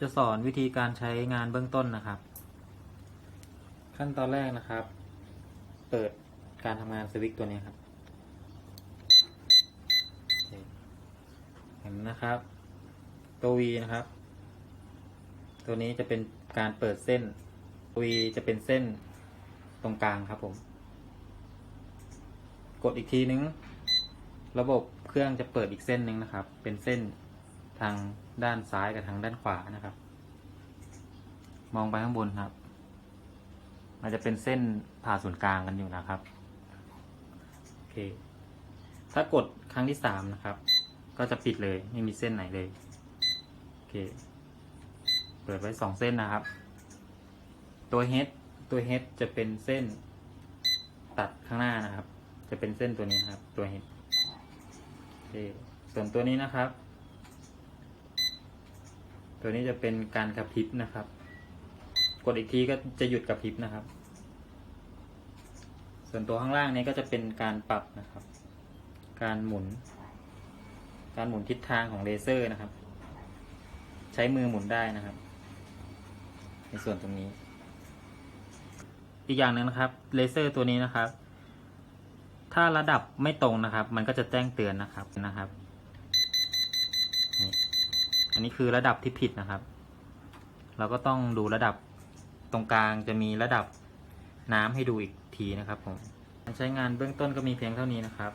จะสอนวิธีการใช้งานเบื้องต้นนะครับ ขั้นตอนแรกนะครับ เปิดการทำงานสวิตช์ตัวนี้ครับเคเห็นนะครับ ตัว V นะครับ ตัวนี้จะเป็นการเปิดเส้น V จะเป็นเส้นตรงกลางครับผม กดอีกทีนึง ระบบเครื่องจะเปิดอีกเส้นหนึ่งนะครับ เป็นเส้น ทางด้านซ้ายกับทางด้านขวานะครับ มองไปข้างบนครับ มันจะเป็นเส้นผ่าศูนย์กลางกันอยู่นะครับโอเค ถ้ากดครั้งที่สามนะครับ ก็จะปิดเลยไม่มีเส้นไหนเลยโอเค เปิดไว้สองเส้นนะครับ ตัว H ตัว H จะเป็นเส้นตัดข้างหน้านะครับ จะเป็นเส้นตัวนี้ครับ ตัว H โอเคส่วนตัวนี้นะครับ ตัวนี้จะเป็นการกระพริบนะครับ กดอีกทีก็จะหยุดกระพริบนะครับ ส่วนตัวข้างล่างนี้ก็จะเป็นการปรับนะครับ การหมุน การหมุนทิศทางของเลเซอร์นะครับ ใช้มือหมุนได้นะครับ ในส่วนตรงนี้ อีกอย่างหนึ่งนะครับเลเซอร์ตัวนี้นะครับ ถ้าระดับไม่ตรงนะครับ มันก็จะแจ้งเตือนนะครับนะครับนี่ อันนี้คือระดับที่ผิดนะครับ เราก็ต้องดูระดับตรงกลางจะมีระดับน้ำให้ดูอีกทีนะครับผมการใช้งานเบื้องต้นก็มีเพียงเท่านี้นะครับ